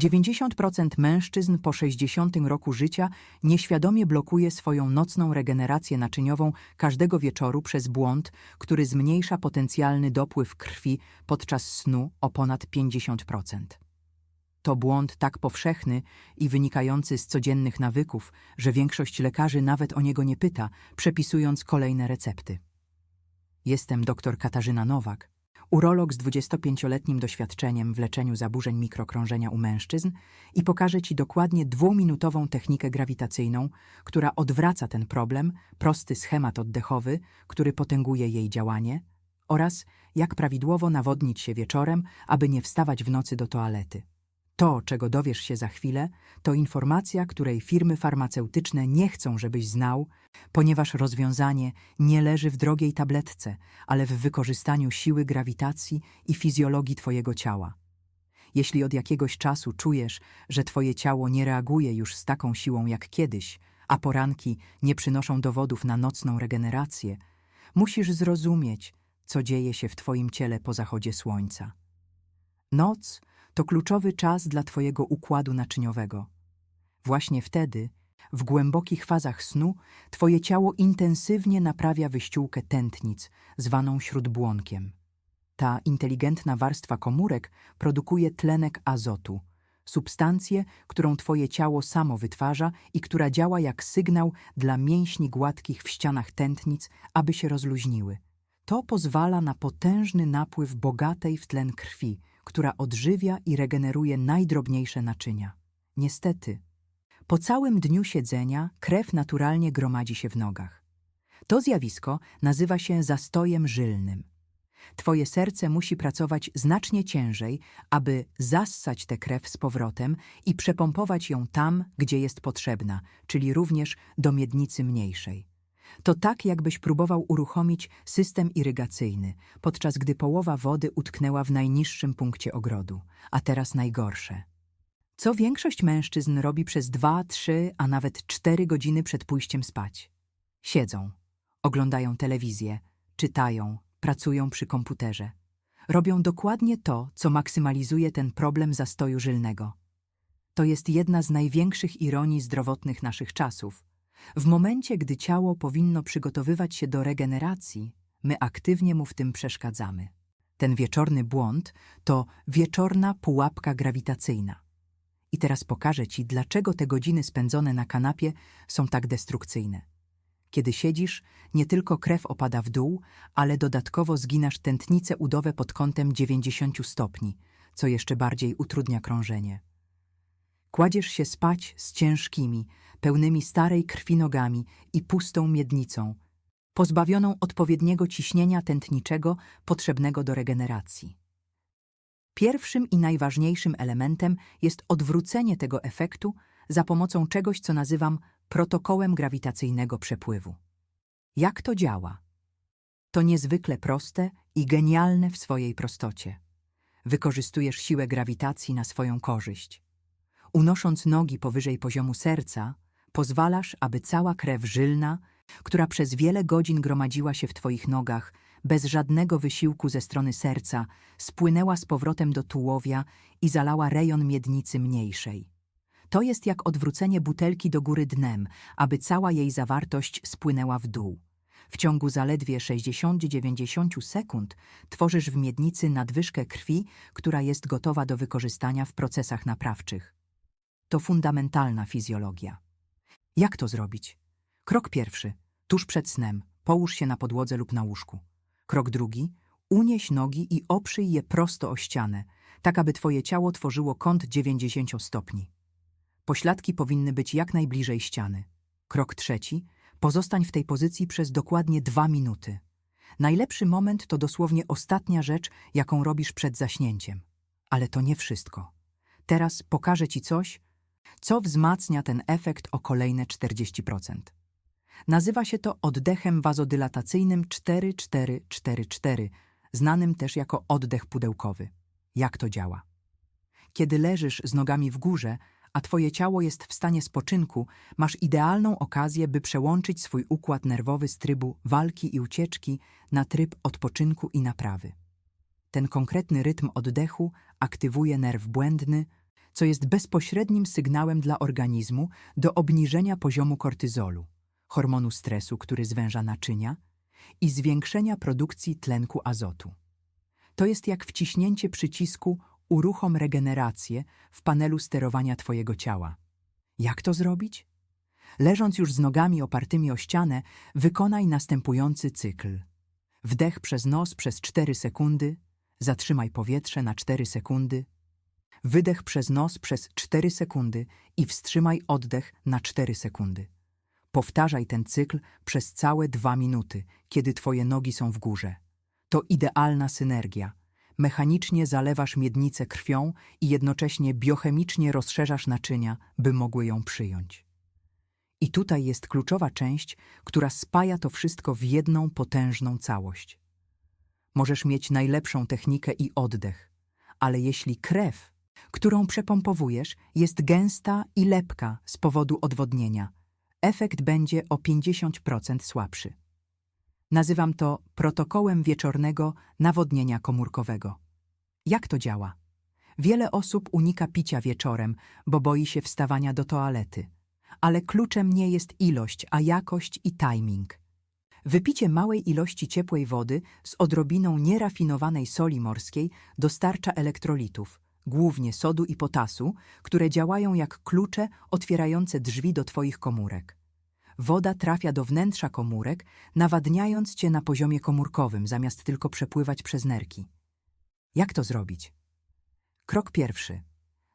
90% mężczyzn po 60 roku życia nieświadomie blokuje swoją nocną regenerację naczyniową każdego wieczoru przez błąd, który zmniejsza potencjalny dopływ krwi podczas snu o ponad 50%. To błąd tak powszechny i wynikający z codziennych nawyków, że większość lekarzy nawet o niego nie pyta, przepisując kolejne recepty. Jestem dr Katarzyna Nowak, urolog z 25-letnim doświadczeniem w leczeniu zaburzeń mikrokrążenia u mężczyzn i pokażę Ci dokładnie dwuminutową technikę grawitacyjną, która odwraca ten problem, prosty schemat oddechowy, który potęguje jej działanie, oraz jak prawidłowo nawodnić się wieczorem, aby nie wstawać w nocy do toalety. To, czego dowiesz się za chwilę, to informacja, której firmy farmaceutyczne nie chcą, żebyś znał, ponieważ rozwiązanie nie leży w drogiej tabletce, ale w wykorzystaniu siły grawitacji i fizjologii Twojego ciała. Jeśli od jakiegoś czasu czujesz, że Twoje ciało nie reaguje już z taką siłą jak kiedyś, a poranki nie przynoszą dowodów na nocną regenerację, musisz zrozumieć, co dzieje się w Twoim ciele po zachodzie słońca. Noc to kluczowy czas dla Twojego układu naczyniowego. Właśnie wtedy, w głębokich fazach snu, Twoje ciało intensywnie naprawia wyściółkę tętnic, zwaną śródbłonkiem. Ta inteligentna warstwa komórek produkuje tlenek azotu, substancję, którą Twoje ciało samo wytwarza i która działa jak sygnał dla mięśni gładkich w ścianach tętnic, aby się rozluźniły. To pozwala na potężny napływ bogatej w tlen krwi, która odżywia i regeneruje najdrobniejsze naczynia. Niestety, po całym dniu siedzenia krew naturalnie gromadzi się w nogach. To zjawisko nazywa się zastojem żylnym. Twoje serce musi pracować znacznie ciężej, aby zassać tę krew z powrotem i przepompować ją tam, gdzie jest potrzebna, czyli również do miednicy mniejszej. To tak, jakbyś próbował uruchomić system irygacyjny, podczas gdy połowa wody utknęła w najniższym punkcie ogrodu, a teraz najgorsze. Co większość mężczyzn robi przez dwa, trzy, a nawet cztery godziny przed pójściem spać? Siedzą, oglądają telewizję, czytają, pracują przy komputerze. Robią dokładnie to, co maksymalizuje ten problem zastoju żylnego. To jest jedna z największych ironii zdrowotnych naszych czasów – w momencie, gdy ciało powinno przygotowywać się do regeneracji, my aktywnie mu w tym przeszkadzamy. Ten wieczorny błąd to wieczorna pułapka grawitacyjna. I teraz pokażę Ci, dlaczego te godziny spędzone na kanapie są tak destrukcyjne. Kiedy siedzisz, nie tylko krew opada w dół, ale dodatkowo zginasz tętnice udowe pod kątem 90 stopni, co jeszcze bardziej utrudnia krążenie. Kładziesz się spać z ciężkimi, pełnymi starej krwi nogami i pustą miednicą, pozbawioną odpowiedniego ciśnienia tętniczego potrzebnego do regeneracji. Pierwszym i najważniejszym elementem jest odwrócenie tego efektu za pomocą czegoś, co nazywam protokołem grawitacyjnego przepływu. Jak to działa? To niezwykle proste i genialne w swojej prostocie. Wykorzystujesz siłę grawitacji na swoją korzyść. Unosząc nogi powyżej poziomu serca, pozwalasz, aby cała krew żylna, która przez wiele godzin gromadziła się w Twoich nogach, bez żadnego wysiłku ze strony serca, spłynęła z powrotem do tułowia i zalała rejon miednicy mniejszej. To jest jak odwrócenie butelki do góry dnem, aby cała jej zawartość spłynęła w dół. W ciągu zaledwie 60-90 sekund tworzysz w miednicy nadwyżkę krwi, która jest gotowa do wykorzystania w procesach naprawczych. To fundamentalna fizjologia. Jak to zrobić? Krok pierwszy. Tuż przed snem. Połóż się na podłodze lub na łóżku. Krok drugi. Unieś nogi i oprzyj je prosto o ścianę, tak aby twoje ciało tworzyło kąt 90 stopni. Pośladki powinny być jak najbliżej ściany. Krok trzeci. Pozostań w tej pozycji przez dokładnie dwa minuty. Najlepszy moment to dosłownie ostatnia rzecz, jaką robisz przed zaśnięciem. Ale to nie wszystko. Teraz pokażę Ci coś, co wzmacnia ten efekt o kolejne 40%. Nazywa się to oddechem wazodylatacyjnym 4444, znanym też jako oddech pudełkowy. Jak to działa? Kiedy leżysz z nogami w górze, a twoje ciało jest w stanie spoczynku, masz idealną okazję, by przełączyć swój układ nerwowy z trybu walki i ucieczki na tryb odpoczynku i naprawy. Ten konkretny rytm oddechu aktywuje nerw błędny, co jest bezpośrednim sygnałem dla organizmu do obniżenia poziomu kortyzolu, hormonu stresu, który zwęża naczynia, i zwiększenia produkcji tlenku azotu. To jest jak wciśnięcie przycisku Uruchom regenerację w panelu sterowania Twojego ciała. Jak to zrobić? Leżąc już z nogami opartymi o ścianę, wykonaj następujący cykl. Wdech przez nos przez 4 sekundy, zatrzymaj powietrze na 4 sekundy, wydech przez nos przez 4 sekundy i wstrzymaj oddech na 4 sekundy. Powtarzaj ten cykl przez całe 2 minuty, kiedy Twoje nogi są w górze. To idealna synergia. Mechanicznie zalewasz miednicę krwią i jednocześnie biochemicznie rozszerzasz naczynia, by mogły ją przyjąć. I tutaj jest kluczowa część, która spaja to wszystko w jedną potężną całość. Możesz mieć najlepszą technikę i oddech, ale jeśli krew, którą przepompowujesz, jest gęsta i lepka z powodu odwodnienia, efekt będzie o 50% słabszy. Nazywam to protokołem wieczornego nawodnienia komórkowego. Jak to działa? Wiele osób unika picia wieczorem, bo boi się wstawania do toalety. Ale kluczem nie jest ilość, a jakość i timing. Wypicie małej ilości ciepłej wody z odrobiną nierafinowanej soli morskiej dostarcza elektrolitów, głównie sodu i potasu, które działają jak klucze otwierające drzwi do Twoich komórek. Woda trafia do wnętrza komórek, nawadniając cię na poziomie komórkowym, zamiast tylko przepływać przez nerki. Jak to zrobić? Krok pierwszy.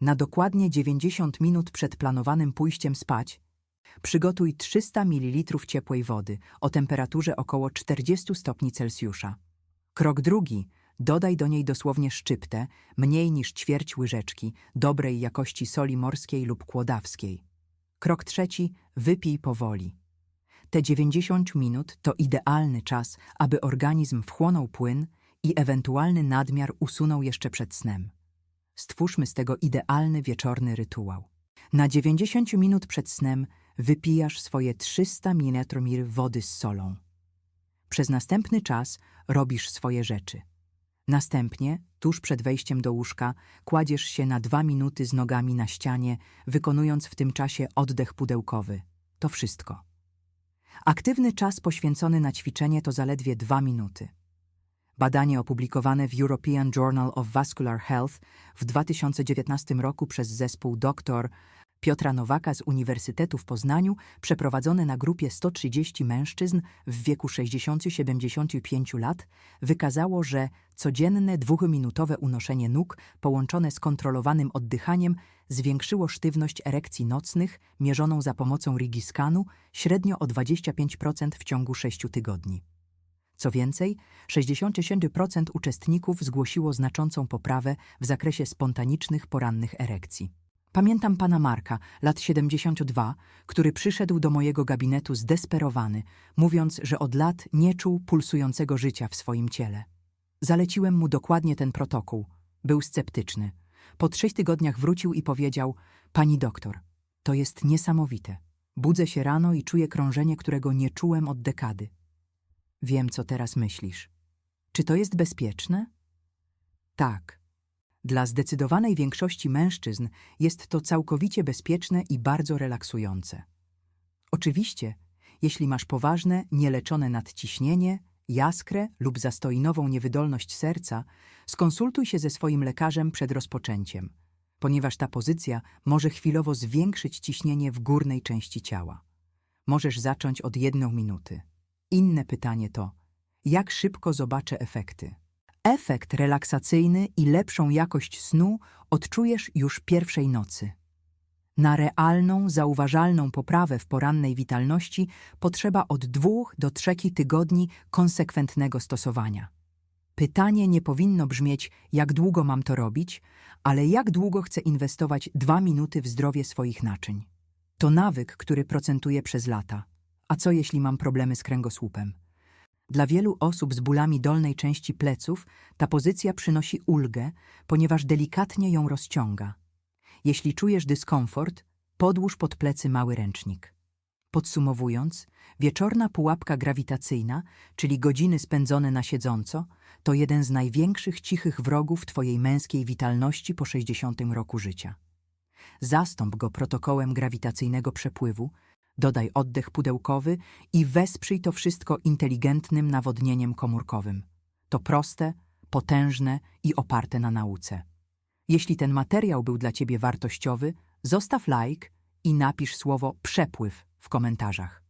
Na dokładnie 90 minut przed planowanym pójściem spać, przygotuj 300 ml ciepłej wody o temperaturze około 40 stopni Celsjusza. Krok drugi. Dodaj do niej dosłownie szczyptę, mniej niż ćwierć łyżeczki, dobrej jakości soli morskiej lub kłodawskiej. Krok trzeci. Wypij powoli. Te 90 minut to idealny czas, aby organizm wchłonął płyn i ewentualny nadmiar usunął jeszcze przed snem. Stwórzmy z tego idealny wieczorny rytuał. Na 90 minut przed snem wypijasz swoje 300 ml wody z solą. Przez następny czas robisz swoje rzeczy. Następnie, tuż przed wejściem do łóżka, kładziesz się na dwa minuty z nogami na ścianie, wykonując w tym czasie oddech pudełkowy. To wszystko. Aktywny czas poświęcony na ćwiczenie to zaledwie dwa minuty. Badanie opublikowane w European Journal of Vascular Health w 2019 roku przez zespół dr Piotra Nowaka z Uniwersytetu w Poznaniu, przeprowadzone na grupie 130 mężczyzn w wieku 60-75 lat, wykazało, że codzienne dwuminutowe unoszenie nóg połączone z kontrolowanym oddychaniem zwiększyło sztywność erekcji nocnych mierzoną za pomocą rigiskanu średnio o 25% w ciągu 6 tygodni. Co więcej, 67% uczestników zgłosiło znaczącą poprawę w zakresie spontanicznych porannych erekcji. Pamiętam pana Marka, lat 72, który przyszedł do mojego gabinetu zdesperowany, mówiąc, że od lat nie czuł pulsującego życia w swoim ciele. Zaleciłem mu dokładnie ten protokół. Był sceptyczny. Po trzech tygodniach wrócił i powiedział: Pani doktor, to jest niesamowite. Budzę się rano i czuję krążenie, którego nie czułem od dekady. Wiem, co teraz myślisz. Czy to jest bezpieczne? Tak. Dla zdecydowanej większości mężczyzn jest to całkowicie bezpieczne i bardzo relaksujące. Oczywiście, jeśli masz poważne, nieleczone nadciśnienie, jaskrę lub zastoinową niewydolność serca, skonsultuj się ze swoim lekarzem przed rozpoczęciem, ponieważ ta pozycja może chwilowo zwiększyć ciśnienie w górnej części ciała. Możesz zacząć od jedną minuty. Inne pytanie to, jak szybko zobaczę efekty? Efekt relaksacyjny i lepszą jakość snu odczujesz już pierwszej nocy. Na realną, zauważalną poprawę w porannej witalności potrzeba od dwóch do trzech tygodni konsekwentnego stosowania. Pytanie nie powinno brzmieć, jak długo mam to robić, ale jak długo chcę inwestować dwa minuty w zdrowie swoich naczyń. To nawyk, który procentuje przez lata. A co jeśli mam problemy z kręgosłupem? Dla wielu osób z bólami dolnej części pleców ta pozycja przynosi ulgę, ponieważ delikatnie ją rozciąga. Jeśli czujesz dyskomfort, podłóż pod plecy mały ręcznik. Podsumowując, wieczorna pułapka grawitacyjna, czyli godziny spędzone na siedząco, to jeden z największych cichych wrogów Twojej męskiej witalności po 60 roku życia. zastąp go protokołem grawitacyjnego przepływu, dodaj oddech pudełkowy i wesprzyj to wszystko inteligentnym nawodnieniem komórkowym. To proste, potężne i oparte na nauce. Jeśli ten materiał był dla Ciebie wartościowy, zostaw like i napisz słowo przepływ w komentarzach.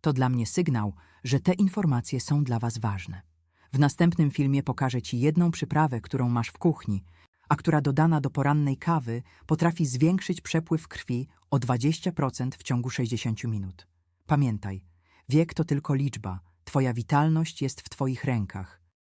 To dla mnie sygnał, że te informacje są dla Was ważne. W następnym filmie pokażę Ci jedną przyprawę, którą masz w kuchni, a która dodana do porannej kawy potrafi zwiększyć przepływ krwi o 20% w ciągu 60 minut. Pamiętaj, wiek to tylko liczba, Twoja witalność jest w Twoich rękach.